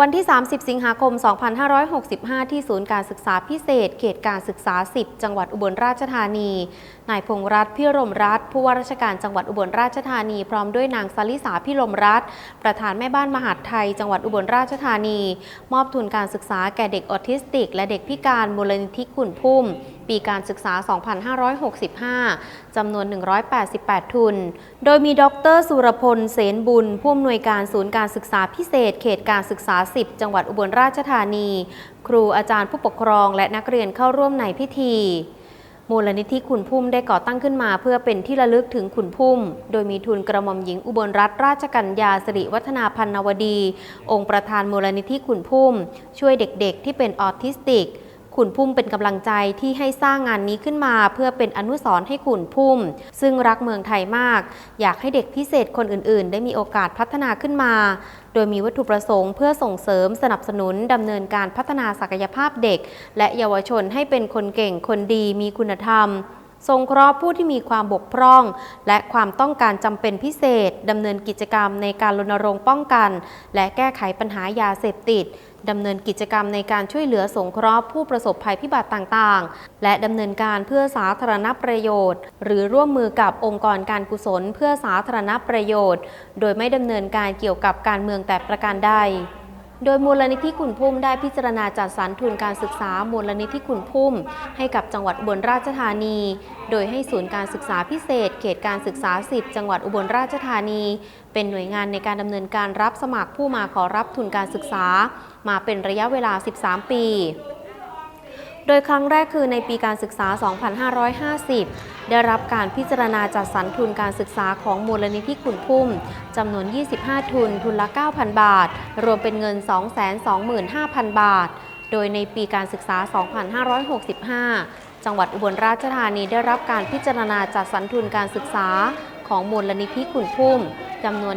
วันที่ 30 สิงหาคม 2565 ที่ศูนย์การศึกษาพิเศษ เขตการศึกษา 10 จังหวัดอุบลราชธานี นายพงษ์รัตน์พิรมรัตน์ผู้ว่าราชการจังหวัดอุบลราชธานี พร้อมด้วยนางสลิสาพิรมรัตน์ประธานแม่บ้านมหาดไทย จังหวัดอุบลราชธานี มอบทุนการศึกษาแก่เด็กออทิสติก และเด็กพิการมูลนิธิขุนพุ่ม ปีการศึกษา 2565 จำนวน 188 ทุน โดยมีดร สุรพล เสนบุญ ผู้อำนวยการศูนย์การศึกษาพิเศษ เขตการศึกษา 10 จังหวัดอุบลราชธานี ครูอาจารย์ผู้ปกครองและนักเรียนเข้าร่วมในพิธีมูลนิธิขุนพุ่มได้ก่อตั้งขึ้นมาเพื่อเป็นที่ระลึกถึงขุนพุ่ม โดยมีทุนกระหม่อมหญิงอุบลรัตนราชกัญญาสิริวัฒนาพันนวดี องค์ประธานมูลนิธิขุนพุ่ม ช่วยเด็กๆ ที่เป็นออทิสติก ขุนพุ่มเป็นกำลังใจที่ให้สร้างงานนี้ขึ้นมา เพื่อเป็นอนุสรณ์ให้ขุนพุ่ม ซึ่งรักเมืองไทยมาก อยากให้เด็กพิเศษคนอื่น ๆ ได้มีโอกาสพัฒนาขึ้นมา โดยมีวัตถุประสงค์เพื่อส่งเสริมสนับสนุนดำเนินการพัฒนาศักยภาพเด็ก และเยาวชนให้เป็นคนเก่งคนดีมีคุณธรรม ทรงเคราะห์ผู้ที่มีความบกพร่อง และความต้องการจำเป็นพิเศษดำเนินกิจกรรมในการรณรงค์ป้องกัน และแก้ไขปัญหายาเสพติดดำเนินกิจกรรมในการช่วยเหลือสงเคราะห์ผู้ประสบภัยพิบัติต่างๆ และดำเนินการเพื่อสาธารณประโยชน์ หรือร่วมมือกับองค์กรการกุศลเพื่อสาธารณประโยชน์ โดยไม่ดำเนินการเกี่ยวกับการเมืองแต่ประการใด โดยมูลนิธิขุนพุ่มได้พิจารณาจัดสรรทุนการศึกษามูลนิธิขุนพุ่ม ให้กับจังหวัดอุบลราชธานี โดยให้ศูนย์การศึกษาพิเศษ เขตการศึกษา 10 จังหวัดอุบลราชธานี เป็นหน่วยงานในการดำเนินการรับสมัครผู้มาขอรับทุนการศึกษา มาเป็นระยะเวลา 13 ปี โดยครั้งแรกคือในปีการศึกษา 2550 ได้รับการพิจารณาจัดสรรทุนการศึกษาของมูลนิธิขุนพุ่มจำนวน 25 ทุน ทุนละ 9,000 บาท รวมเป็นเงิน 225,000 บาท โดยในปีการศึกษา 2565 จังหวัดอุบลราชธานีได้รับการพิจารณาจัดสรรทุนการศึกษาของมูลนิธิขุนพุ่มจำนวน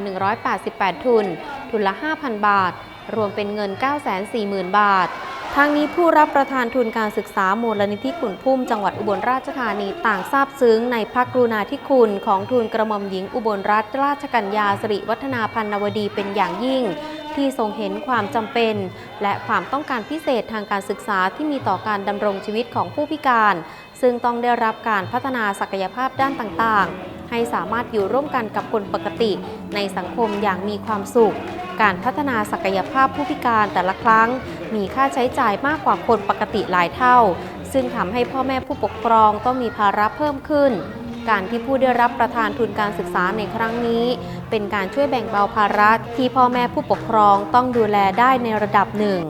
188 ทุน ทุนละ 5,000 บาท รวมเป็นเงิน 940,000 บาท ทางนี้ผู้รับประทานทุนการศึกษามูลนิธิขุนพุ่มจังหวัดอุบลราชธานีต่างทราบซึ้งในพระกรุณาธิคุณของทุนกระหม่อมหญิงอุบลรัตนราชกัญญาสิริวัฒนาพันนวดีเป็นอย่างยิ่ง ที่ทรงเห็นความจำเป็น และความต้องการพิเศษทางการศึกษาที่มีต่อการดำรงชีวิตของผู้พิการ ซึ่งต้องได้รับการพัฒนาศักยภาพด้านต่างๆ ให้สามารถอยู่ร่วมกันกับคนปกติ ในสังคมอย่างมีความสุข การพัฒนาศักยภาพผู้พิการแต่ละครั้ง มีค่าใช้จ่ายมากกว่าคนปกติหลายเท่า ซึ่งทำให้พ่อแม่ผู้ปกครองต้องมีภาระเพิ่มขึ้น การที่ผู้ได้รับประทานทุนการศึกษาในครั้งนี้ เป็นการช่วยแบ่งเบาภาระที่พ่อแม่ผู้ปกครองต้องดูแลได้ในระดับหนึ่ง